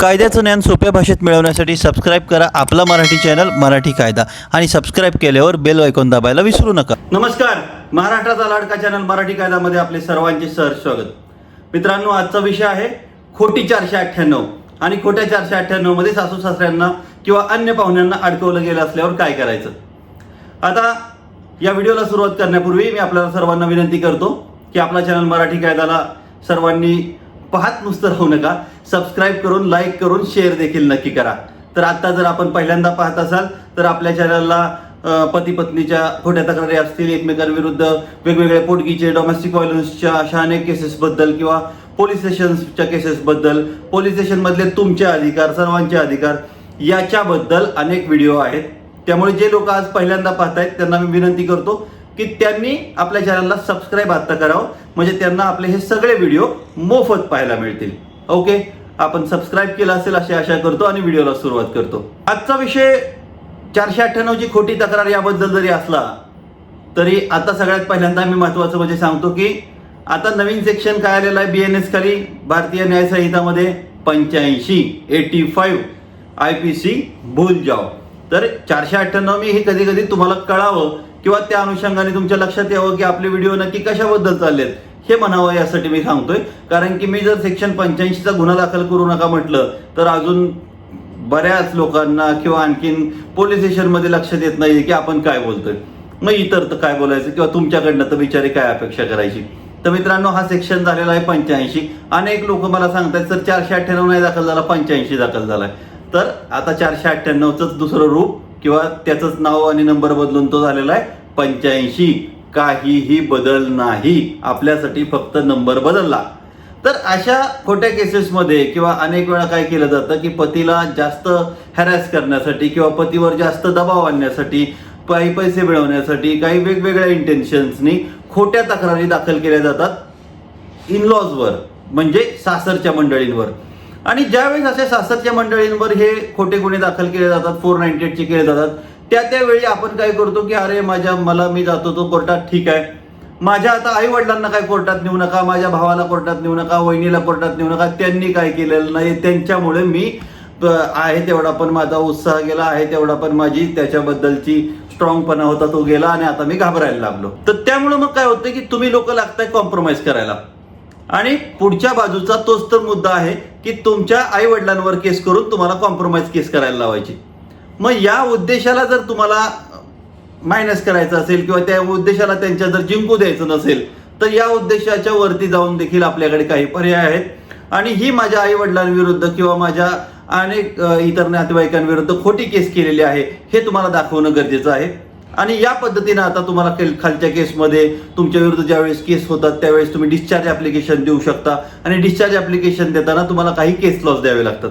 कायद्याचं ज्ञान सोप्या भाषेत मिळवण्यासाठी सबस्क्राईब करा आपला मराठी चॅनल मराठी कायदा. आणि सबस्क्राईब केल्यावर बेल ऐकून दाबायला विसरू नका. नमस्कार. महाराष्ट्राचा लाडका चॅनल मराठी कायदामध्ये आपले सर्वांचे सहर्ष स्वागत. मित्रांनो आजचा विषय आहे खोटी चारशे अठ्ठ्याण्णव. आणि खोट्या चारशे अठ्ठ्याण्णवमध्ये सासू सासऱ्यांना किंवा अन्य पाहुण्यांना अडकवलं गेलं असल्यावर काय करायचं? आता या व्हिडिओला सुरुवात करण्यापूर्वी मी आपल्याला सर्वांना विनंती करतो की आपला चॅनल मराठी कायद्याला सर्वांनी पाहत नुसतं राहू नका. सबस्क्राईब करून लाईक करून शेअर देखील नक्की करा. तर आता जर आपण पहिल्यांदा पाहत असाल तर आपल्या चॅनलला पती पत्नीच्या खोट्या तक्रारी असतील एकमेकांविरुद्ध वेगवेगळ्या पोटगीचे डोमेस्टिक व्हायलन्सच्या अशा अनेक केसेसबद्दल किंवा पोलीस स्टेशनच्या केसेसबद्दल पोलीस स्टेशनमधले तुमचे अधिकार सर्वांचे अधिकार याच्याबद्दल अनेक व्हिडिओ आहेत. त्यामुळे जे लोक आज पहिल्यांदा पाहत आहेत त्यांना मी विनंती करतो की त्यांनी आपल्या चॅनलला सबस्क्राईब आत्ता करावं. म्हणजे त्यांना आपले हे सगळे व्हिडिओ मोफत पाहायला मिळतील. ओके आपण सबस्क्राईब केलं असेल अशी आशा करतो आणि व्हिडिओला सुरुवात करतो. आजचा विषय चारशे अठ्ठ्याण्णवची खोटी तक्रार याबद्दल जरी असला तरी आता सगळ्यात पहिल्यांदा मी महत्वाचं म्हणजे सांगतो की आता नवीन सेक्शन काय आलेलं आहे बी एन एस खाली? भारतीय न्याय संहितामध्ये पंच्याऐंशी eighty five I P C भूल जाओ. तर चारशे अठ्ठ्याण्णव मी हे कधी कधी तुम्हाला कळावं किंवा त्या अनुषंगाने तुमच्या लक्षात यावं की आपले व्हिडिओ नक्की कशाबद्दल चाललेत हे म्हणावं यासाठी मी सांगतोय. कारण की मी जर सेक्शन पंच्याऐंशीचा गुन्हा दाखल करू नका म्हटलं तर अजून बऱ्याच लोकांना किंवा आणखीन पोलीस स्टेशनमध्ये लक्षात येत नाही की आपण काय बोलतोय. मग इतर तर काय बोलायचं किंवा तुमच्याकडनं तर बिचारी काय अपेक्षा करायची? तर मित्रांनो हा सेक्शन झालेला आहे पंच्याऐंशी. अनेक लोक मला सांगतात सर चारशे अठ्ठ्याण्णव नाही दाखल झाला पंच्याऐंशी दाखल झालाय. तर आता चारशे अठ्ठ्याण्णवच दुसरं रूप किंवा त्याचंच नाव आणि नंबर बदलून तो झालेला आहे. पंच्याऐंशी. काहीही बदल नाही. आपल्यासाठी फक्त नंबर बदलला. तर अशा खोट्या केसेसमध्ये किंवा अनेक वेळा काय केलं जातं की पतीला जास्त हॅरॅस करण्यासाठी किंवा पतीवर जास्त दबाव आणण्यासाठी काही पैसे मिळवण्यासाठी काही वेगवेगळ्या इंटेन्शन्सनी खोट्या तक्रारी दाखल केल्या जातात. इनलॉजवर म्हणजे सासरच्या मंडळींवर. आणि ज्यावेळेस असे सासरच्या मंडळींवर हे खोटे गुन्हे दाखल केले जातात फोर नाईन्टी एटचे केले जातात त्या त्यावेळी आपण काय करतो की अरे माझ्या मला मी जातो तो कोर्टात ठीक आहे. माझ्या आता आई वडिलांना काय कोर्टात नेऊ नका माझ्या भावाला कोर्टात नेऊ नका वहिनीला कोर्टात नेऊ नका त्यांनी काय केलेलं नाही त्यांच्यामुळे मी आहे तेवढा पण माझा उत्साह गेला आहे तेवढा पण माझी त्याच्याबद्दलची स्ट्रॉंगपणा होता तो गेला आणि आता मी घाबरायला लागलो. तर त्यामुळे मग काय होतं की तुम्ही लोक लागताय कॉम्प्रोमाइज करायला. आणि पुढच्या बाजूचा तोच तर मुद्दा आहे की तुमच्या आई वडिलांवर केस करून तुम्हाला कॉम्प्रोमाइज केस करायला लावायची. मग या उद्देशाला जर तुम्हाला मायनस करायचं असेल किंवा त्या उद्देशाला त्यांच्या जर जिंकू द्यायचं नसेल तर या उद्देशाच्या वरती जाऊन देखील आपल्याकडे काही पर्याय आहेत. आणि ही माझ्या आई वडिलांविरुद्ध किंवा माझ्या अनेक इतर नातेवाईकांविरुद्ध खोटी केस केलेली आहे हे तुम्हाला दाखवणं गरजेचं आहे. आणि या पद्धतीनं आता तुम्हाला खालच्या केसमध्ये तुमच्या विरुद्ध ज्यावेळेस केस होतात त्यावेळेस तुम्ही डिस्चार्ज ॲप्लिकेशन देऊ शकता. आणि डिस्चार्ज ॲप्लिकेशन देताना तुम्हाला काही केस लॉस द्यावे लागतात.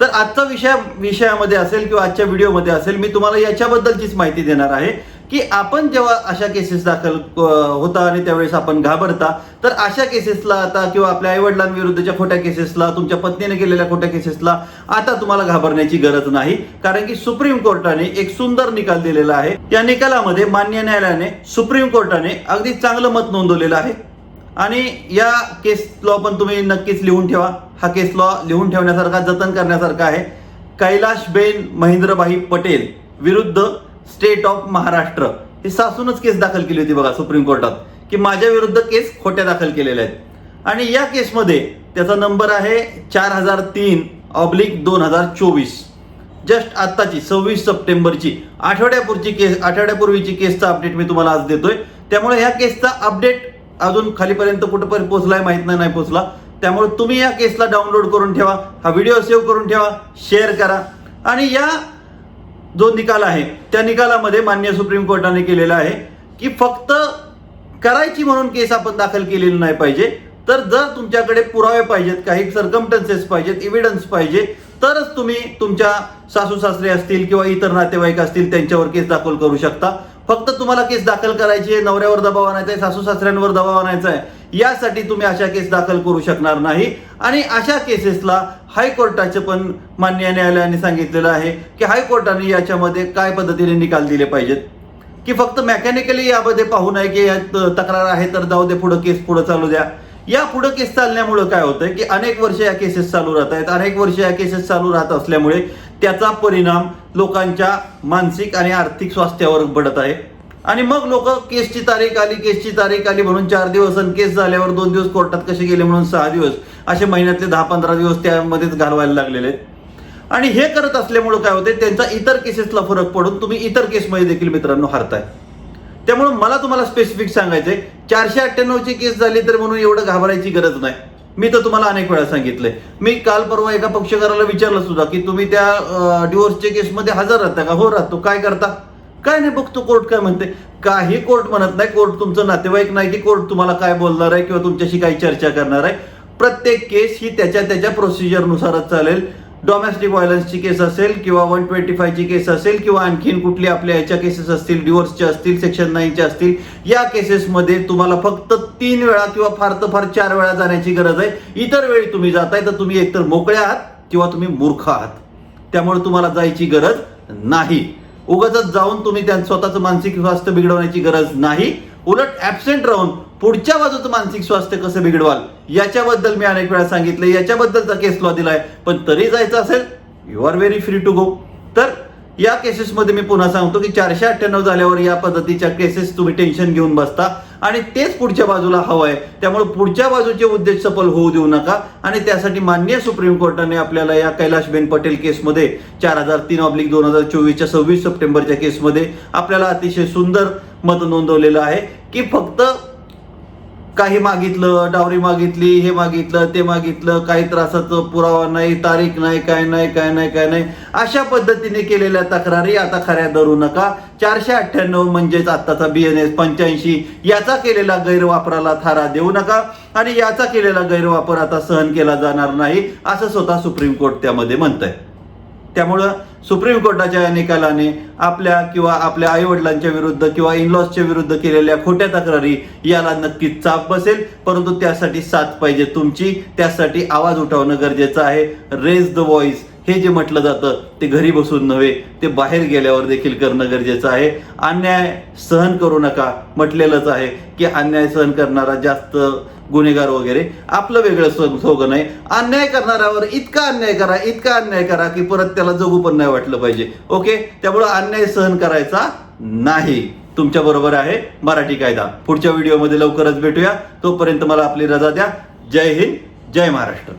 तर आजचा विषय विषयामध्ये असेल किंवा आजच्या व्हिडिओमध्ये असेल मी तुम्हाला याच्याबद्दलचीच माहिती देणार आहे. की आपण जेव्हा अशा केसेस दाखल होता आणि त्यावेळेस आपण घाबरता तर अशा केसेसला आता किंवा आपल्या आईवडिलांविरुद्धच्या खोट्या केसेसला तुमच्या पत्नीने केलेल्या खोट्या केसेसला आता तुम्हाला घाबरण्याची गरज नाही. कारण की सुप्रीम कोर्टाने एक सुंदर निकाल दिलेला आहे. या निकालामध्ये मान्य न्यायालयाने सुप्रीम कोर्टाने अगदी चांगलं मत नोंदवलेलं आहे. आणि या केस लॉ पण तुम्ही नक्कीच लिहून ठेवा. हा केस लॉ लिहून ठेवण्यासारखा जतन करण्यासारखा आहे. कैलाशबेन महेंद्रभाई पटेल विरुद्ध स्टेट ऑफ महाराष्ट्र. ही सासूनच केस दाखल केली होती बघा सुप्रीम कोर्टात की माझ्या विरुद्ध केस खोट्या दाखल केलेल्या आहेत. आणि या केसमध्ये त्याचा नंबर आहे चार हजार तीन ऑब्लिक दोन हजार चोवीस. जस्ट आत्ताची सव्वीस सप्टेंबरची आठवड्यापूर्वीची केस आठवड्यापूर्वीची केसचा अपडेट मी तुम्हाला आज देतोय. त्यामुळे ह्या केसचा अपडेट अजून खालीपर्यंत कुठंपर्यंत पोहोचलाय माहीत नाही नाही पोहोचला. त्यामुळे तुम्ही या केसला डाउनलोड करून ठेवा हा व्हिडिओ सेव्ह करून ठेवा शेअर करा. आणि या जो निकाल आहे त्या निकालामध्ये मान्य सुप्रीम कोर्टाने केलेला आहे की फक्त करायची म्हणून केस आपण दाखल केलेली नाही पाहिजे तर जर तुमच्याकडे पुरावे पाहिजेत काही सरकमटन्सेस पाहिजेत इव्हिडन्स पाहिजे तरच तुम्ही तुमच्या सासू सासरे असतील किंवा इतर नातेवाईक असतील त्यांच्यावर केस दाखल करू शकता. फक्त तुम्हाला केस दाखल करायची आहे नवऱ्यावर दबाव आणायचा आहे सासू सासऱ्यांवर दबाव आणायचा आहे यासाठी तुम्ही अशा केस दाखल करू शकणार नाही. आणि अशा केसेसला हायकोर्टाचे पण मान्य न्यायालयाने सांगितलेलं आहे की हायकोर्टाने याच्यामध्ये काय पद्धतीने निकाल दिले पाहिजेत. की फक्त मेकॅनिकली यामध्ये पाहू नये की यात तक्रार आहे तर जाऊ दे पुढं केस पुढं चालू द्या. या पुढे केस चालण्यामुळं काय होतंय की अनेक वर्ष या केसेस चालू राहत आहेत. अनेक वर्ष या केसेस चालू राहत असल्यामुळे त्याचा परिणाम लोकांच्या मानसिक आणि आर्थिक स्वास्थ्यावर पडत आहे. आणि मग लोक केसची तारीख आली केसची तारीख आली म्हणून चार दिवस आणि केस झाल्यावर दोन दिवस कोर्टात कसे गेले म्हणून सहा दिवस असे महिन्यातले दहा पंधरा दिवस त्यामध्येच घालवायला लागलेले आहेत. आणि हे करत असल्यामुळं काय होते त्यांचा इतर केसेसला फरक पडून तुम्ही इतर केसमध्ये देखील मित्रांनो हारताय. त्यामुळे मला तुम्हाला स्पेसिफिक सांगायचंय चारशे अठ्ठ्याण्णवची केस झाली तर म्हणून एवढं घाबरायची गरज नाही. मी तर तुम्हाला अनेक वेळा सांगितलंय. मी काल परवा एका पक्षकाराला विचारलं सुद्धा की तुम्ही त्या डिवोर्सच्या केसमध्ये हजर राहता का? हो राहतो. काय करता? काय नाही बघतो कोर्ट काय म्हणते. काही कोर्ट म्हणत नाही. कोर्ट तुमचं नातेवाईक नाही की कोर्ट तुम्हाला काय बोलणार आहे किंवा तुमच्याशी काही चर्चा करणार आहे. प्रत्येक केस ही त्याच्या त्याच्या प्रोसिजरनुसारच चालेल. डोमेस्टिक व्हायलन्सची केस असेल किंवा वन ट्वेंटी फायची केस असेल किंवा आणखीन कुठली आपल्या याच्या केसेस असतील डिवोर्सच्या असतील सेक्शन नाईनच्या असतील या केसेसमध्ये तुम्हाला फक्त तीन वेळा किंवा फार तर फार चार वेळा जाण्याची गरज आहे. इतर वेळी तुम्ही जाताय तर तुम्ही एकतर मोकळे आहात किंवा तुम्ही मूर्ख आहात. त्यामुळे तुम्हाला जायची गरज नाही. उगाच जाऊन तुम्ही त्या स्वतःचं मानसिक स्वास्थ्य बिघडवण्याची गरज नाही. उलट ऍबसेंट राहून पुढच्या बाजूचं मानसिक स्वास्थ्य कसं बिघडवाल? याच्याबद्दल मी अनेक वेळा सांगितलं याच्याबद्दलचा केस लॉ दिलाय. पण तरी जायचं असेल you are very free to go तर या केसेसमध्ये मी पुन्हा सांगतो की चारशे अठ्ठ्याण्णव झाल्यावर या पद्धतीच्या केसेस तुम्ही टेन्शन घेऊन बसता. आणि तेच पुढच्या बाजूला हवं आहे. त्यामुळे पुढच्या बाजूचे उद्देश सफल होऊ देऊ नका. आणि त्यासाठी माननीय सुप्रीम कोर्टाने आपल्याला या कैलाशबेन पटेल केसमध्ये चार हजार तीन ऑब्लिक दोन हजार चोवीसच्या सव्वीस सप्टेंबरच्या केसमध्ये आपल्याला अतिशय सुंदर मत नोंदवलेलं आहे की फक्त काही मागितलं डावरी मागितली हे मागितलं ते मागितलं काही त्रासाचं पुरावा नाही तारीख नाही काय नाही काय नाही काय नाही. अशा पद्धतीने केलेल्या तक्रारी आता खऱ्या धरू नका. चारशे अठ्ठ्याण्णव म्हणजेच आत्ताचा बी एन एस पंच्याऐंशी याचा केलेला गैरवापराला थारा देऊ नका. आणि याचा केलेला गैरवापर आता सहन केला जाणार नाही असं स्वतः सुप्रीम कोर्ट त्यामध्ये म्हणतंय. त्यामुळं सुप्रीम कोर्टाच्या या निकालाने आपल्या किंवा आपल्या आई वडिलांच्या विरुद्ध किंवा इनलॉसच्या विरुद्ध केलेल्या खोट्या तक्रारी याला नक्कीच चाप बसेल. परंतु त्यासाठी साथ पाहिजे तुमची. त्यासाठी आवाज उठवणं गरजेचं आहे. रेज द व्हॉइस हे जे म्हटलं जातं ते घरी बसून नव्हे ते बाहेर गेल्यावर देखील करणं गरजेचं आहे. अन्याय सहन करू नका म्हटलेलंच आहे की अन्याय सहन करणारा जास्त गुन्हेगार वगैरे आपलं वेगळं स्व- सोगं नाही. अन्याय करणाऱ्यावर इतका अन्याय करा इतका अन्याय करा की परत त्याला जगू पण नाही वाटलं पाहिजे. ओके? त्यामुळं अन्याय सहन करायचा नाही. तुमच्या बरोबर आहे मराठी कायदा. पुढच्या व्हिडिओमध्ये लवकरच भेटूया. तोपर्यंत मला आपली रजा द्या. जय हिंद जय महाराष्ट्र.